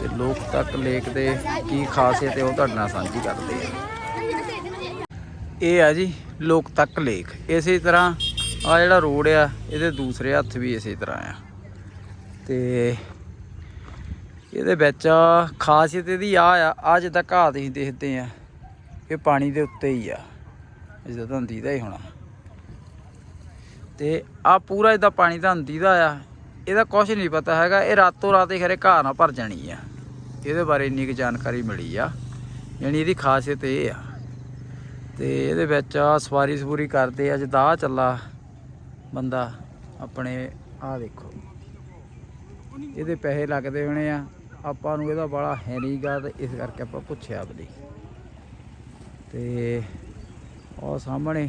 ਤੇ ਲੋਕ ਤੱਕ ਲੇਕ ਦੇ ਕੀ ਖਾਸੀਅਤ ਹੈ ਉਹ ਤੁਹਾਡੇ ਨਾਲ ਸਾਂਝੀ ਕਰਦੇ ਆ ਇਹ ਆ ਜੀ ਲੋਕ ਤੱਕ ਲੇਕ। ਇਸੇ ਤਰ੍ਹਾਂ ਆ ਜਿਹੜਾ ਰੋਡ ਆ, ਇਹਦੇ ਦੂਸਰੇ ਹੱਥ ਵੀ ਇਸੇ ਤਰ੍ਹਾਂ ਆ। ਤੇ ਇਹਦੇ ਵਿੱਚ ਖਾਸੀਅਤ ਇਹਦੀ ਆ ਆ ਆ ਜਿੱਦਾਂ ਘਾਹ ਤੁਸੀਂ ਦੇਖਦੇ ਆ, ਇਹ ਪਾਣੀ ਦੇ ਉੱਤੇ ਹੀ ਆ। ਜਿੱਦਾਂ ਤੁਹਾਨੂੰ ਦੀਦਾ ਹੀ ਹੋਣਾ। ਤੇ ਆ ਪੂਰਾ ਇਹਦਾ ਪਾਣੀ ਤੁਹਾਨੂੰ ਦੀਦਾ ਆ। ਇਹਦਾ ਕੁਝ ਨਹੀਂ ਪਤਾ ਹੈਗਾ, ਇਹ ਰਾਤੋਂ ਰਾਤ ਹੀ ਖਰੇ ਘਾਹ ਨਾ ਭਰ ਜਾਣੀ ਆ। ਇਹਦੇ ਬਾਰੇ ਇੰਨੀ ਕੁ ਜਾਣਕਾਰੀ ਮਿਲੀ ਆ। ਯਾਨੀ ਇਹਦੀ ਖਾਸੀਅਤ ਇਹ ਆ। ਤੇ ਇਹਦੇ ਵਿੱਚ ਸਵਾਰੀ ਸਵੂਰੀ ਕਰਦੇ ਆ ਜਿੱਦਾਂ ਆ ਚੱਲਾ ਬੰਦਾ। ਆਪਣੇ ਆ ਦੇਖੋ। ਇਹਦੇ ਪੈਸੇ ਲੱਗਦੇ ਹੋਣੇ ਆ। ਆਪਾਂ ਨੂੰ ਇਹਦਾ ਬੜਾ ਹੈ ਨਹੀਂਗਾ ਤੇ ਇਸ ਕਰਕੇ ਆਪਾਂ ਪੁੱਛਿਆ ਬਲੀ ਤੇ ਉਹ ਸਾਹਮਣੇ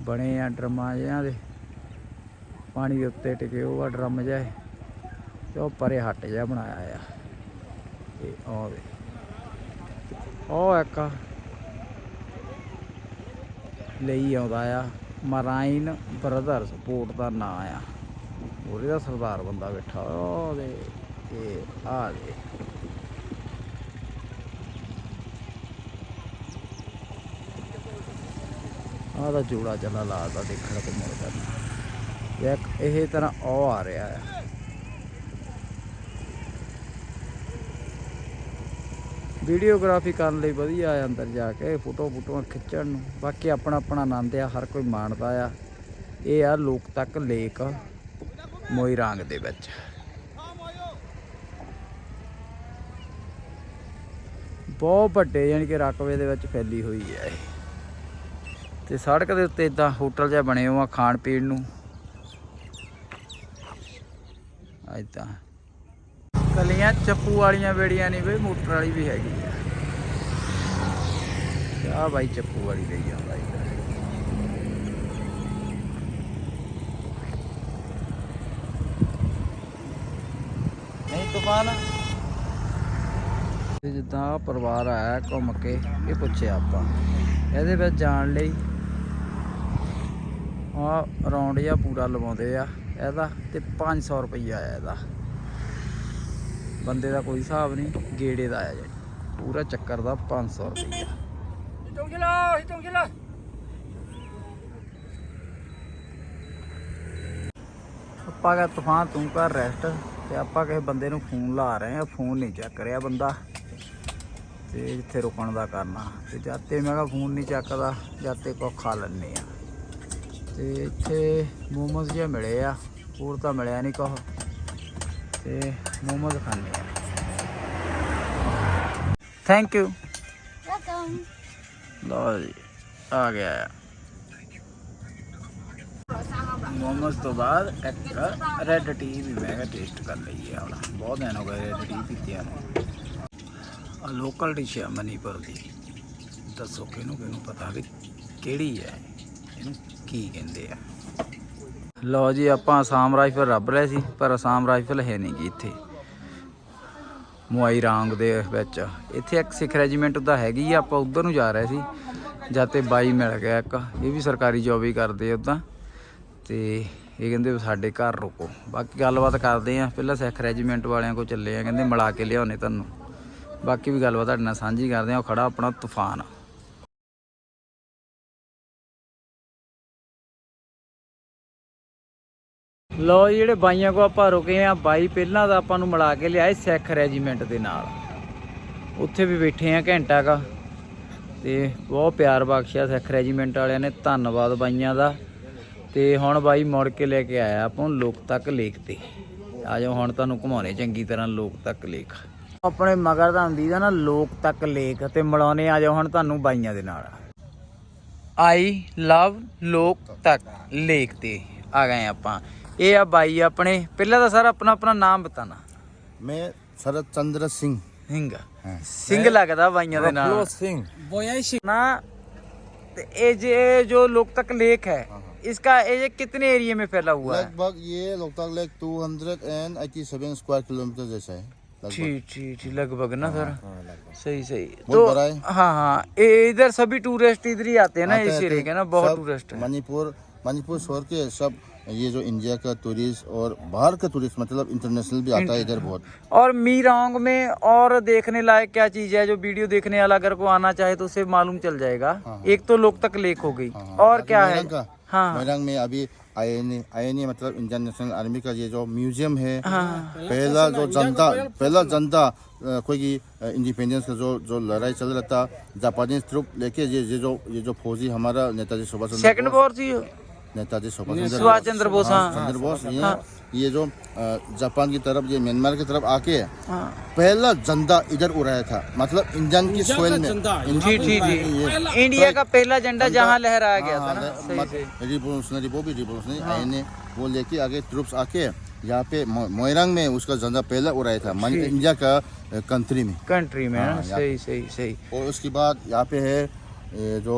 ਬਣੇ ਆ ਡਰਮਾਂ ਜਿਹਾਂ ਦੇ। ਪਾਣੀ ਦੇ ਉੱਤੇ ਟਿਕੇ ਉਹ ਆ ਡਰਮ ਜਿਹਾ। ਇਹ। ਤੇ ਉਹ ਪਰੇ ਹੱਟ ਜਿਹਾ ਬਣਾਇਆ ਆ। ਤੇ ਉਹ ਦੇ ਉਹ ਇੱਕ ਲਈ ਆਉਂਦਾ ਆ, ਮਰਾਈਨ ਬ੍ਰਦਰਸ ਪੋਰਟ ਦਾ ਨਾਂ ਆ। ਉਹਦੇ ਦਾ ਸਰਦਾਰ ਬੰਦਾ ਬੈਠਾ ਉਹਦੇ ਤੇ ਆ ਦੇ ਆ ਦਾ ਜੋੜਾ ਚੱਲਾ ਲਾਦਾ ਦੇਖਣ ਕੋ ਮਿਲਦਾ ਇੱਕ ਇਹ ਤਰ੍ਹਾਂ ਉਹ ਆ ਰਿਹਾ ਹੈ। ਵੀਡੀਓਗ੍ਰਾਫੀ ਕਰਨ ਲਈ ਵਧੀਆ ਆ ਅੰਦਰ ਜਾ ਕੇ ਫੋਟੋ ਫੋਟੋਆਂ ਖਿੱਚਣ ਨੂੰ। ਬਾਕੀ ਆਪਣਾ ਆਪਣਾ ਆਨੰਦ ਆ, ਹਰ ਕੋਈ ਮਾਣਦਾ ਆ। ਇਹ ਆ ਲੋਕ ਤੱਕ ਲੇਕ ਮੋਇਰਾਂਗ ਦੇ ਵਿੱਚ। ਬਹੁਤ ਵੱਡੇ ਯਾਨੀ ਕਿ ਰਕਬੇ ਦੇ ਵਿੱਚ ਫੈਲੀ ਹੋਈ ਹੈ ਤੇ ਸੜਕ ਦੇ ਉੱਤੇ ਇਦਾਂ ਹੋਟਲ ਜਿਹਾ ਬਣੇ ਹੋਏ ਖਾਣ ਪੀਣ ਨੂੰ। ਇਦਾਂ ਕਲੀਆਂ ਚੱਪੂ ਵਾਲੀਆਂ ਬੇੜੀਆਂ ਨਹੀਂ ਬਈ, ਮੋਟਰ ਵਾਲੀ ਵੀ ਹੈਗੀ ਆ। ਆ ਬਾਈ ਚੱਪੂ ਵਾਲੀ ਲਈ ਆ ਬਾਈ। ਨਹੀਂ, ਤੂਫਾਨ। ਜਿੱਦਾਂ ਪਰਿਵਾਰ ਆਇਆ ਘੁੰਮ ਕੇ, ਇਹ ਪੁੱਛਿਆ ਆਪਾਂ। ਇਹਦੇ ਵਿੱਚ ਜਾਣ ਲਈ ਆ ਰੌਂਡ ਜਿਹਾ ਪੂਰਾ ਲਵਾਉਂਦੇ ਆ ਇਹਦਾ ਤੇ 500 ਰੁਪਈਆ ਆ ਇਹਦਾ। ਬੰਦੇ ਦਾ ਕੋਈ ਹਿਸਾਬ ਨਹੀਂ, ਗੇੜੇ ਦਾ ਆ ਜੀ ਪੂਰਾ ਚੱਕਰ ਦਾ 500 ਰੁਪਈਆ। ਆਪਾਂ ਕਾ ਤੂਫਾਨ, ਤੂੰ ਕਰ ਰੈਸਟ ਤੇ ਆਪਾਂ ਕਿਸੇ ਬੰਦੇ ਨੂੰ ਫੋਨ ਲਾ ਰਹੇ ਆ, ਫੋਨ ਨਹੀਂ ਚੱਕ ਰਿਹਾ ਬੰਦਾ। ਤੇ ਜਿੱਥੇ ਰੁਕਣ ਦਾ ਕਰਨਾ ਤੇ ਜਾਤੇ ਮੈਂ ਕਿਹਾ ਫੋਨ ਨਹੀਂ ਚੱਕਦਾ ਜਾਤੇ ਕੋ ਖਾ ਲੈਣੇ ਆ। ਤੇ ਇੱਥੇ ਮੋਮੋਸ ਜਿਹਾ ਮਿਲੇ ਆ ਹੋਰ ਤਾਂ ਮਿਲਿਆ ਨਹੀਂ ਕੁਛ ਤੇ ਮੋਮੋਸ ਖਾਣੇ ਆ। ਥੈਂਕ ਯੂ ਵੈਲਕਮ ਲਓ ਜੀ ਆ ਗਿਆ ਆ। ਮੋਮੋਸ ਤੋਂ ਬਾਅਦ ਇੱਕ ਰੈੱਡ ਟੀ ਵੀ ਮੈਂ ਟੇਸਟ ਕਰ ਲਈਏ ਆਪਣਾ। ਬਹੁਤ ਦਿਨ ਹੋ ਗਏ ਰੈੱਡ ਟੀ ਪੀਤਿਆਂ ਨੂੰ। ਆ ਲੋਕਲ ਡਿਸ਼ ਹੈ ਮਨੀਪੁਰ ਦੀ। ਦੱਸੋ ਕਿਹਨੂੰ ਕਿਹਨੂੰ ਪਤਾ ਵੀ ਕਿਹੜੀ ਹੈ, ਇਹਨੂੰ ਕੀ ਕਹਿੰਦੇ ਆ। ਲਓ ਜੀ, ਆਪਾਂ ਅਸਾਮ ਰਾਈਫਲ ਰੱਬ ਰਹੇ ਸੀ, ਪਰ ਅਸਾਮ ਰਾਈਫਲ ਹੈ ਨਹੀਂ ਗੀ ਇੱਥੇ। ਮੁਆਈ ਰਾਂਗ ਦੇ ਵਿੱਚ। ਇੱਥੇ ਇੱਕ ਸਿੱਖ ਰੈਜੀਮੈਂਟ ਦਾ ਹੈਗੀ ਆ, ਆਪਾਂ ਉਧਰ ਨੂੰ ਜਾ ਰਹੇ ਸੀ, ਜਦ ਤੇ ਬਾਈ ਮਿਲ ਗਿਆ ਇੱਕ। ਇਹ ਵੀ ਸਰਕਾਰੀ ਜੌਬ ਹੀ ਕਰਦੇ ਉਦਾਂ। ਤੇ ਇਹ ਕਹਿੰਦੇ ਵੀ ਸਾਡੇ ਘਰ ਰੁਕੋ। ਬਾਕੀ ਗੱਲਬਾਤ ਕਰਦੇ ਆ, ਪਹਿਲਾਂ ਸਿੱਖ ਰੈਜੀਮੈਂਟ ਵਾਲਿਆਂ ਕੋਲ ਚੱਲੇ ਆ, ਕਹਿੰਦੇ ਮਿਲਾ ਕੇ ਲਿਆਉਣੇ ਤੁਹਾਨੂੰ। ਬਾਕੀ ਵੀ ਗੱਲਬਾਤ ਤੁਹਾਡੇ ਨਾਲ ਸਾਂਝੀ ਕਰਦੇ ਆ ਉਹ ਖੜਾ ਆਪਣਾ ਤੂਫਾਨ ਲੋ ਜਿਹੜੇ ਬਾਈਆਂ ਕੋ ਆਪਾਂ ਰੁਕੇ ਆ ਬਾਈ ਪਹਿਲਾਂ ਤਾਂ ਆਪਾਂ ਨੂੰ ਮਿਲਾ ਕੇ ਲਿਆਏ ਸਿੱਖ ਰੈਜੀਮੈਂਟ ਦੇ ਨਾਲ। ਉੱਥੇ ਵੀ ਬੈਠੇ ਆ ਘੰਟਾ ਕਾ। ਤੇ ਬਹੁਤ ਪਿਆਰ ਬਖਸ਼ਿਆ ਸਿੱਖ ਰੈਜੀਮੈਂਟ ਵਾਲਿਆਂ ਨੇ, ਧੰਨਵਾਦ ਬਾਈਆਂ ਦਾ। ਤੇ ਹੁਣ ਬਾਈ ਮੁੜ ਕੇ ਲੈ ਕੇ ਆਇਆ ਆਪਾਂ ਲੋਕ ਤੱਕ ਲੇਖ ਤੇ ਆ ਜਾਓ, ਹੁਣ ਤੁਹਾਨੂੰ ਘੁਮਾਉਣੇ ਚੰਗੀ ਤਰ੍ਹਾਂ ਲੋਕ ਤੱਕ ਲੇਖ। ਆਪਣੇ ਮਗਰ ਦਾ ਹੁੰਦੀ ਦਾ ਨਾ ਲੋਕ ਤੱਕ ਲੇਕ ਤੇ ਮਿਲਾਉਣੇ ਆ ਜਾਓ ਹੁਣ ਤੁਹਾਨੂੰ ਬਾਈਆਂ ਦੇ ਨਾਲ ਆਈ ਲਵ ਲੋਕ ਤੱਕ ਲੇਕ ਤੇ ਆ ਗਏ ਆਪਾਂ ਇਹ ਆ ਬਾਈ ਆਪਣੇ ਪਹਿਲਾਂ ਤਾਂ ਸਰ ਆਪਣਾ ਆਪਣਾ ਨਾਮ ਬਤਾਨਾ मैं शरद चंद्र सिंह ਸਿੰਘ ਸਿੰਘ ਲੱਗਦਾ ਬਾਈਆਂ ਦੇ ਨਾਲ सिंह ना तो ये जे जो लोकतक लेक है इसका ये कितने एरिया में फैला हुआ है लगभग ये लोकताक लेक 287 स्क्वायर किलोमीटर जैसा है ठीक ठीक ठीक लगभग ना सर। हाँ, सही सही। तो हाँ हाँ इधर सभी टूरिस्ट इधर ही आते हैं ना इस एरिया के ना बहुत टूरिस्ट मणिपुर मणिपुर छोड़ के सब ये जो इंडिया का टूरिस्ट और बाहर का टूरिस्ट मतलब इंटरनेशनल भी आता है इधर बहुत। और मीरांग में और देखने लायक क्या चीज़ है? जो वीडियो देखने वाला अगर को आना चाहे तो उसे मालूम चल जाएगा। हाँ, एक तो लोग तक लेक हो गई। हाँ, हाँ। और क्या है? हाँ मोइरांग में अभी आई आई मतलब इंडियन नेशनल आर्मी का ये जो म्यूज़ियम है हाँ पहला जो जनता पहला जनता कोई की इंडिपेंडेंस का जो जो लड़ाई चल रहा था जापानीज ट्रुप लेके ये ये जो ये जो फौजी हमारा नेताजी सुभाष चंद्र सेकंड बोस वॉर थी नेताजी सुभाष चंद्र बोस। हाँ, हाँ। चंद्र बोस ये ये जो जापान की तरफ़ ये म्यांमार की तरफ़ आके हाँ। पहला झंडा इधर उड़ाया था। मतलब इंडियन की सोइल में। जी जी जी इंडिया का पहला झंडा जहाँ लहराया गया था ना सही सही रिवोल्यूशनरी वो भी रिवोल्यूशनरी आईएनए वो लेके आगे ट्रुप्स आके यहाँ पे मो- मोइरांग में उसका झंडा पहला उड़ाया था मान इंडिया का कंट्री में। कंट्री में हाँ, ना यहाँ- सही सही सही। और उसके बाद यहाँ पे है जो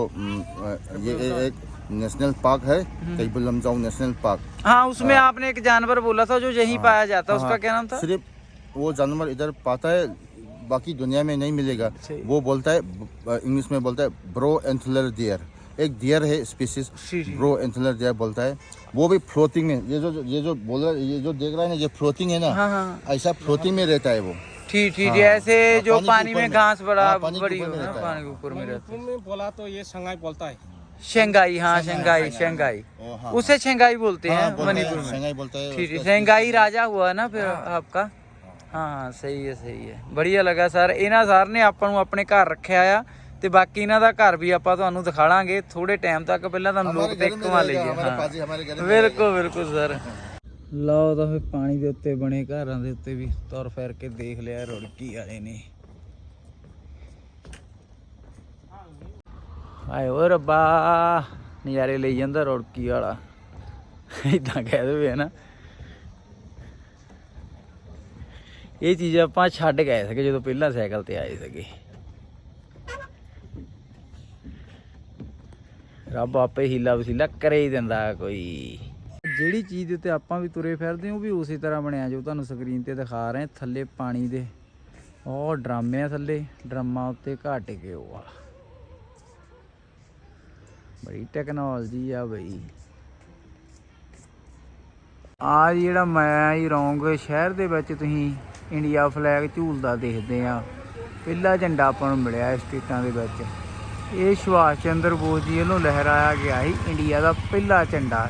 ये एक नेशनल पार्क है कैबुल लमजाऊ नेशनल पार्क। हाँ उसमें आपने एक जानवर बोला था जो यहीं पाया जाता है उसका हाँ, क्या नाम था? सिर्फ़ वो जानवर इधर पाता है बाकी दुनिया में नहीं मिलेगा। वो बोलता है इंग्लिश में बोलता है ब्रो एंथलर डियर एक डियर है स्पीसीज। ब्रो एंथलर डियर बोलता है। वो भी फ्लोटिंग में ये जो ये जो बोल रहा है ये जो देख रहा है ना ये फ्लोटिंग है ना हाँ हाँ। ऐसा फ्लोटिंग में रहता है वो। ठीक ठीक हाँ, हाँ, जो पानी पानी में। घास बड़ा हाँ, पानी के बड़ी ऊपर हो में रहता है। पानी के ऊपर में बोला तो ये संगाई बोलता है है। शंघाई हाँ शंघाई शंघाई उसे शंघाई बोलते हैं मणिपुर में बोलते हैं ठीक है शंघाई राजा हुआ ना ਫਿਰ ਆਪਕਾ? ਹਾਂ ਸਹੀ ਹੈ ਸਹੀ ਹੈ। ਬੜੀਆ ਲੱਗਾ ਸਰ। ਇਹਨਾਂ ਸਾਰ ਨੇ ਆਪਾਂ ਨੂੰ ਆਪਣੇ ਘਰ ਰੱਖਿਆ ਆ ਤੇ ਬਾਕੀ ਇਹਨਾਂ ਦਾ ਘਰ ਵੀ ਆਪਾਂ ਤੁਹਾਨੂੰ ਦਿਖਾ ਦਿਖਾੜਾਂਗੇ ਥੋੜੇ ਟਾਈਮ ਤੱਕ ਪਹਿਲਾਂ ਤੁਹਾਨੂੰ ਲੋਕ ਦੇਖਵਾ ਲਈਏ। ਹਾਂ। ਬਿਲਕੁਲ ਬਿਲਕੁਲ ਸਰ। ਲਓ ਤਾਂ ਫਿਰ ਪਾਣੀ ਦੇ ਉੱਤੇ ਬਣੇ ਘਰਾਂ ਦੇ ਉੱਤੇ ਵੀ। ਤੁਰ ਫਿਰ ਕੇ ਦੇਖ ਲਿਆ ਰੁੜਕੀ ਵਾਲੇ ਨੇ। ਆਏ ਓ ਰੱਬਾ, ਨਜ਼ਾਰੇ ਲਈ ਜਾਂਦਾ ਰੋੜਕੀ ਵਾਲਾ। ਇਦਾਂ ਕਹਿ ਦੇਵੇ ਨਾ ਇਹ ਚੀਜ਼ ਆਪਾਂ ਛੱਡ ਗਏ ਸੀਗੇ ਜਦੋਂ ਪਹਿਲਾਂ ਸਾਈਕਲ ਤੇ ਆਏ ਸੀਗੇ। ਰੱਬ ਆਪੇ ਹੀਲਾ ਵਸੀਲਾ ਕਰੇ ਹੀ ਦਿੰਦਾ ਕੋਈ। ਜਿਹੜੀ ਚੀਜ਼ ਦੇ ਉੱਤੇ ਆਪਾਂ ਵੀ ਤੁਰੇ ਫਿਰਦੇ ਹਾਂ, ਉਹ ਵੀ ਉਸੇ ਤਰ੍ਹਾਂ ਬਣਿਆ ਜੋ ਤੁਹਾਨੂੰ ਸਕਰੀਨ ਤੇ ਦਿਖਾ ਰਹੇ ਥੱਲੇ ਪਾਣੀ ਦੇ। ਉਹ ਡਰਾਮੇ ਆ ਥੱਲੇ, ਡਰਮਾਂ ਉੱਤੇ ਘਾਟ ਕੇ ਉਹ ਆ ਬੜੀ ਟੈਕਨੋਲੋਜੀ ਆ ਬਈ। ਆ ਜਿਹੜਾ ਮੈਂ ਹੀ ਰੌਂਗ ਸ਼ਹਿਰ ਦੇ ਵਿੱਚ ਤੁਸੀਂ ਇੰਡੀਆ ਫਲੈਗ ਝੂਲਦਾ ਦੇਖਦੇ ਆ। ਪਹਿਲਾ ਝੰਡਾ ਆਪਾਂ ਨੂੰ ਮਿਲਿਆ ਸਟੇਟਾਂ ਦੇ ਵਿੱਚ। ਇਹ ਸੁਭਾਸ਼ ਚੰਦਰ ਬੋਸ ਜੀ ਵੱਲੋਂ ਲਹਿਰਾਇਆ ਗਿਆ ਸੀ ਇੰਡੀਆ ਦਾ ਪਹਿਲਾ ਝੰਡਾ।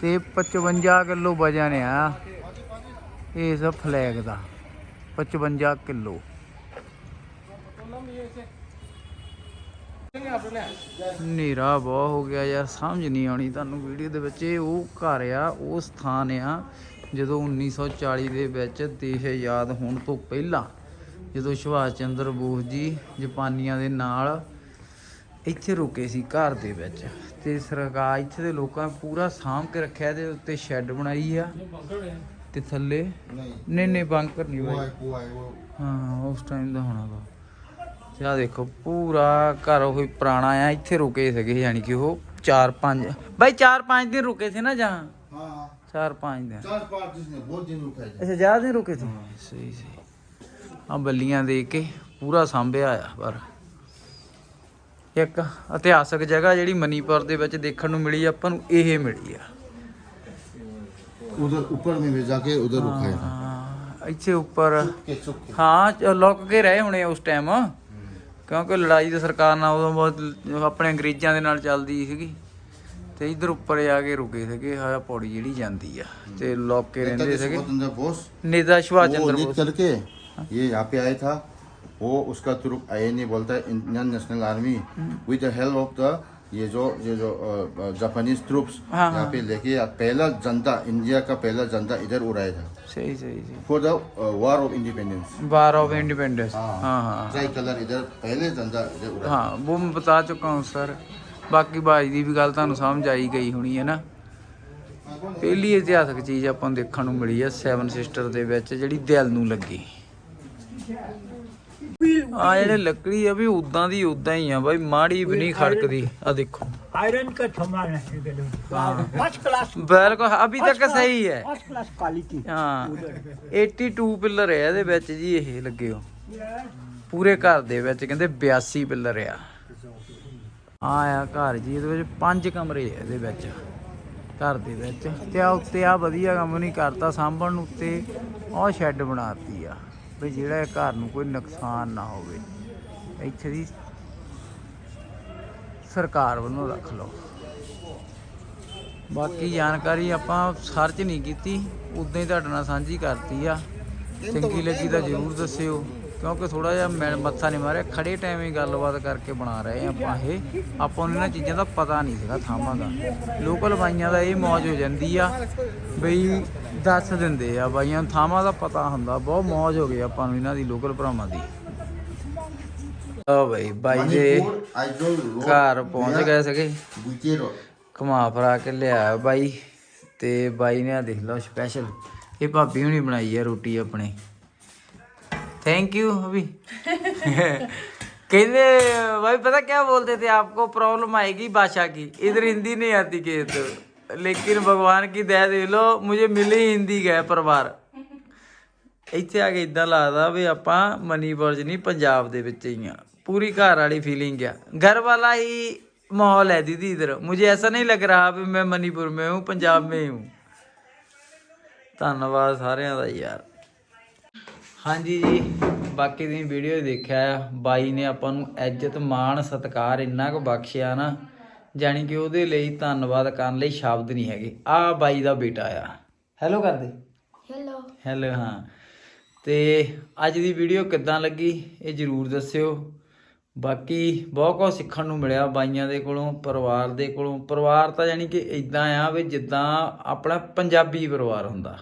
ਤੇ 55 ਕਿਲੋ ਵਜਨ ਆ ਇਸ ਫਲੈਗ ਦਾ। 55 ਕਿਲੋ। ਹਨੇਰਾ ਬਹੁਤ ਹੋ ਗਿਆ ਯਾਰ ਸਮਝ ਨਹੀਂ ਆਉਣੀ ਤੁਹਾਨੂੰ ਵੀਡੀਓ ਦੇ ਵਿੱਚ। ਇਹ ਉਹ ਘਰ ਆ ਉਹ ਸਥਾਨ ਆ ਜਦੋਂ 1940 ਦੇ ਵਿੱਚ ਦੇਸ਼ ਆਜ਼ਾਦ ਹੋਣ ਤੋਂ ਪਹਿਲਾਂ ਜਦੋਂ ਸੁਭਾਸ਼ ਚੰਦਰ ਬੋਸ ਜੀ ਜਪਾਨੀਆਂ ਦੇ ਨਾਲ ਇੱਥੇ ਰੁਕੇ ਸੀ ਘਰ ਦੇ ਵਿੱਚ ਤੇ ਸਰਕਾਰ ਇੱਥੇ ਦੇ ਲੋਕਾਂ ਨੇ ਪੂਰਾ ਸਾਂਭ ਕੇ ਰੱਖਿਆ ਤੇ ਉੱਤੇ ਸ਼ੈੱਡ ਬਣਾਈ ਆ ਤੇ ਥੱਲੇ ਨਹੀਂ। ਨਹੀਂ ਬੰਕਰ ਨਹੀਂ ਹਾਂ ਉਸ ਟਾਈਮ ਦਾ ਹੋਣਾ ਦਾ ਇਹਨਾਂ ਦੇਖੋ ਪੂਰਾ ਘਰ ਉਹ ਪੁਰਾਣਾ ਆ ਇੱਥੇ ਰੁਕੇ ਸੀਗੇ ਯਾਨੀ ਕਿ ਉਹ 4-5 ਬਾਈ 4-5 ਦਿਨ ਰੁਕੇ ਸੀ ਨਾ ਜਹਾਂ ਹਾਂ। 4-5 ਦਿਨ। 4-5 ਦਿਨ ਬਹੁਤ ਦਿਨ ਰੁਕੇ ਸੀ ਰੁਕੇ ਸੀ? ਸਹੀ ਸਹੀ। ਆ ਬੱਲੀਆਂ ਦੇ ਕੇ ਪੂਰਾ ਸਾਂਭਿਆ ਆ ਪਰ। ਇੱਕ ਇਤਿਹਾਸਕ ਜਗ੍ਹਾ ਜਿਹੜੀ ਮਨੀਪੁਰ ਦੇ ਵਿੱਚ ਦੇਖਣ ਨੂੰ ਮਿਲੀ ਆਪਾਂ ਨੂੰ ਇਹ ਮਿਲੀ ਆ। ਉਧਰ ਉੱਪਰ ਮੇਂ ਜਾ ਕੇ ਉਧਰ ਰੁਕਾ ਹੈ ਇੱਥੇ ਉੱਪਰ ਹਾਂ ਲੁੱਕ ਕੇ ਰਹੇ ਹੋਣੇ ਉਸ ਟਾਈਮ ਕਿਉਂਕਿ ਲੜਾਈ ਤਾਂ ਸਰਕਾਰ ਨਾਲ ਉਦੋਂ ਬਹੁਤ ਆਪਣੇ ਅੰਗਰੇਜ਼ਾਂ ਦੇ ਨਾਲ ਚੱਲਦੀ ਸੀਗੀ ਤੇ ਇਧਰ ਉੱਪਰ ਆ ਕੇ ਰੁਕੇ ਸੀਗੇ ਆ ਪੌੜੀ ਜਿਹੜੀ ਜਾਂਦੀ ਆ ਤੇ ਲੁੱਕ ਕੇ ਰਹਿੰਦੇ नेताजी ਸੀਗੇ सुभाष चंद्र बोस ਨੇਤਾ ਸੁਭਾਸ਼ वो ਚੰਦਰ लीड ਬੋਸ करके ये यहाँ पे आया था वो उसका तुरुक आई नहीं बोलता है Indian National Army with the help of the ये जो ये जो जापानीज ट्रूप्स हाँ, यहाँ पे लेके पहला जनता इंडिया का पहला जनता इधर उड़ाया था ਸਹੀ ਸਹੀ ਸਹੀ for the war of independence war of independence हाँ हाँ ट्राई कलर इधर पहले जनता इधर उड़ाया हाँ वो मैं बता चुका हूँ सर ਬਾਕੀ ਬਾਜ ਦੀ ਵੀ ਗੱਲ ਤੁਹਾਨੂੰ ਸਮਝ ਆਈ ਗਈ ਹੋਣੀ ਹੈ ਨਾ ਪਹਿਲੀ ਇਤਿਹਾਸਕ ਚੀਜ਼ ਆਪਾਂ ਨੂੰ ਦੇਖਣ ਨੂੰ ਮਿਲੀ ਆ ਸੈਵਨ ਸਿਸਟਰ ਦੇ ਵਿੱਚ ਜਿਹੜੀ ਦਿਲ ਨੂੰ ਲੱਗੀ ਆ ਜਿਹੜੇ ਲੱਕੜੀ ਆ ਵੀ ਉਦਾਂ ਦੀ ਉਦਾਂ ਹੀ ਆ ਬਾਈ ਮਾੜੀ ਵੀ ਨਹੀਂ ਖੜਕਦੀ ਆ ਦੇਖੋ आयरन का सामान है फर्स्ट क्लास ਬਿਲਕੁਲ ਅਭੀ ਤੱਕ ਸਹੀ ਹੈ फर्स्ट क्लास क्वालिटी ਹਾਂ 82 ਪਿੱਲਰ ਹੈ ਇਹਦੇ ਵਿੱਚ ਜੀ ਇਹ ਲੱਗੇ ਹੋ ਪੂਰੇ ਘਰ ਦੇ ਵਿੱਚ ਕਹਿੰਦੇ 82 ਪਿੱਲਰ ਆ ਆ ਆ ਘਰ ਜੀ ਇਹਦੇ ਵਿੱਚ ਪੰਜ ਕਮਰੇ ਆ ਇਹਦੇ ਵਿੱਚ ਘਰ ਦੇ ਵਿੱਚ ਤੇ ਆ ਉੱਤੇ ਆ ਵਧੀਆ ਕੰਮ ਨਹੀਂ ਕਰਤਾ ਸਾਂਭਣ ਨੂੰ ਉੱਤੇ ਆਹ ਸ਼ੈੱਡ ਬਣਾਤੀ ਆ ਵੀ ਜਿਹੜਾ ਇਹ ਘਰ ਨੂੰ ਕੋਈ ਨੁਕਸਾਨ ਨਾ ਹੋਵੇ ਇੱਥੇ ਦੀ ਸਰਕਾਰ ਵੱਲੋਂ ਰੱਖ ਲਓ। ਬਾਕੀ ਜਾਣਕਾਰੀ ਆਪਾਂ ਸਰਚ ਨਹੀਂ ਕੀਤੀ ਉਦਾਂ ਹੀ ਤੁਹਾਡੇ ਨਾਲ ਸਾਂਝੀ ਕਰਤੀ ਆ। ਚੰਗੀ ਲੱਗੀ ਤਾਂ ਜ਼ਰੂਰ ਦੱਸਿਓ। ਕਿਉਂਕਿ ਥੋੜਾ ਜਿਹਾ ਮੈਂ ਮੱਥਾ ਨਹੀਂ ਮਾਰਿਆ ਖੜੇ ਟਾਈਮ ਹੀ ਗੱਲਬਾਤ ਕਰਕੇ ਬਣਾ ਰਹੇ ਆਪਾਂ ਇਹ। ਆਪਾਂ ਨੂੰ ਇਹਨਾਂ ਚੀਜ਼ਾਂ ਦਾ ਪਤਾ ਨਹੀਂ ਸੀਗਾ ਥਾਵਾਂ ਦਾ। ਲੋਕਲ ਬਾਈਆਂ ਦਾ ਇਹ ਮौज ਹੋ ਜਾਂਦੀ ਆ ਬਈ ਦੱਸ ਦਿੰਦੇ ਆ ਬਾਈਆਂ ਨੂੰ ਦਾ ਪਤਾ ਹੁੰਦਾ ਬਹੁਤ ਮौज ਹੋ ਗਈ ਆਪਾਂ ਨੂੰ ਇਹਨਾਂ ਦੀ ਲੋਕਲ ਭਰਾਵਾਂ ਦੀ। ਆ ਬਈ ਬਾਈ ਦੇ ਘਰ ਪਹੁੰਚ ਗਏ ਸੀਗੇ। ਘੁਮਾ ਫਰਾ ਕੇ ਲਿਆ ਬਾਈ। ਤੇ ਬਾਈ ਨੇ ਦੇਖ ਲਓ ਸਪੈਸ਼ਲ ਇਹ ਭਾਬੀ ਹੁਣੀ ਬਣਾਈ ਆ ਰੋਟੀ ਆਪਣੇ। थैंक यू अभी कहते भाई पता क्या बोलते थे आपको प्रॉब्लम आएगी भाषा की इधर हिंदी नहीं आती के तो लेकिन भगवान की दया दे लो मुझे मिली हिंदी गए ਪਰਿਵਾਰ ਇੱਥੇ ਆ ਕੇ ਇਦਾਂ ਲੱਗਦਾ ਵੀ ਆਪਾਂ ਮਨੀਪੁਰ 'ਚ ਨਹੀਂ ਪੰਜਾਬ ਦੇ ਵਿੱਚ ਹੀ ਆ ਪੂਰੀ ਘਰ ਵਾਲੀ ਫੀਲਿੰਗ ਆ घर वाला ही माहौल है दीदी इधर मुझे ऐसा नहीं लग रहा भी मैं मणिपुर में हूँ पंजाब में ही हूँ ਧੰਨਵਾਦ ਸਾਰਿਆਂ ਦਾ ਯਾਰ ਹਾਂਜੀ ਜੀ ਬਾਕੀ ਦੀ ਵੀਡੀਓ ਦੇਖਿਆ ਬਾਈ ਨੇ ਆਪਾਂ ਨੂੰ ਇੱਜ਼ਤ ਮਾਣ ਸਤਿਕਾਰ ਇੰਨਾ ਕੁ ਬਖਸ਼ਿਆ ਨਾ ਜਾਣੀ ਕਿ ਉਹਦੇ ਲਈ ਧੰਨਵਾਦ ਕਰਨ ਲਈ ਸ਼ਬਦ ਨਹੀਂ ਹੈਗੇ। ਆ ਬਾਈ ਦਾ ਬੇਟਾ ਆ। ਹੈਲੋ ਕਰਦੇ? हेलो ਹੈਲੋ ਹਾਂ। ਤੇ ਅੱਜ ਦੀ ਵੀਡੀਓ ਕਿੱਦਾਂ ਲੱਗੀ ਇਹ ਜਰੂਰ ਦੱਸਿਓ। ਬਾਕੀ ਬਹੁਤ ਕੁਝ ਸਿੱਖਣ ਨੂੰ ਮਿਲਿਆ ਬਾਈਆਂ ਦੇ ਕੋਲੋਂ ਪਰਿਵਾਰ ਦੇ ਕੋਲੋਂ। ਪਰਿਵਾਰ ਤਾਂ ਯਾਨੀ ਕਿ ਇਦਾਂ ਆ ਵੀ ਜਿੱਦਾਂ ਆਪਣਾ ਪੰਜਾਬੀ ਪਰਿਵਾਰ ਹੁੰਦਾ।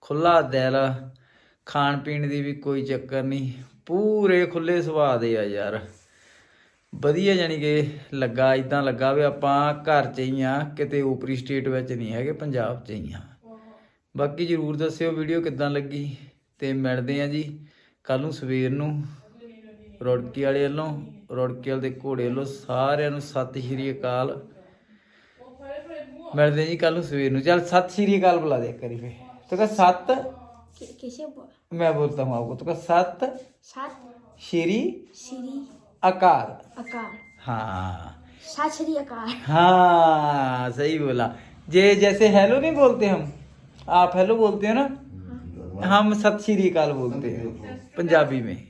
ਖੁੱਲਾ ਦਿਲ ਖਾਣ ਪੀਣ ਦੀ ਵੀ ਕੋਈ ਚੱਕਰ ਨਹੀਂ। ਪੂਰੇ ਖੁੱਲੇ ਸੁਭਾਅ ਦੇ ਆ ਯਾਰ। ਵਧੀਆ ਜਾਨੀ ਕਿ ਲੱਗਾ ਇਦਾਂ ਲੱਗਾ ਵੀ ਆਪਾਂ ਘਰ 'ਚ ਹੀ ਆ, ਕਿਤੇ ਉਪਰੀ ਸਟੇਟ ਵਿੱਚ ਨਹੀਂ ਹੈਗੇ, ਪੰਜਾਬ 'ਚ ਹੀ ਆ। ਬਾਕੀ ਜਰੂਰ ਦੱਸਿਓ ਵੀਡੀਓ ਕਿੱਦਾਂ ਲੱਗੀ ਤੇ ਮਿਲਦੇ ਆ ਜੀ ਕੱਲ ਨੂੰ ਸਵੇਰ ਨੂੰ ਰੋੜਕੀ ਵਾਲੇ ਵੱਲੋਂ। ਰੋੜਕੀ ਵਾਲੇ ਦੇ ਘੋੜੇ ਵੱਲੋਂ ਸਾਰਿਆਂ ਨੂੰ ਸਤਿ ਸ਼੍ਰੀ ਅਕਾਲ। ਮਿਲਦੇ ਜੀ ਕੱਲ ਨੂੰ ਸਵੇਰ ਨੂੰ। ਚੱਲ ਸਤਿ ਸ਼੍ਰੀ ਅਕਾਲ ਬੁਲਾ ਦੇ ਕਰੀ ਫੇ ਤੂੰ ਕਹ ਸੱਤ? ਕਿਸੇ मैं बोलता हूँ आपको तो कह सत सात श्री श्री अकाल अकार हाँ सात श्री अकार हाँ सही बोला जे जैसे हेलो नहीं बोलते हम आप हेलो बोलते हो ना हम सत श्री अकाल बोलते हैं पंजाबी में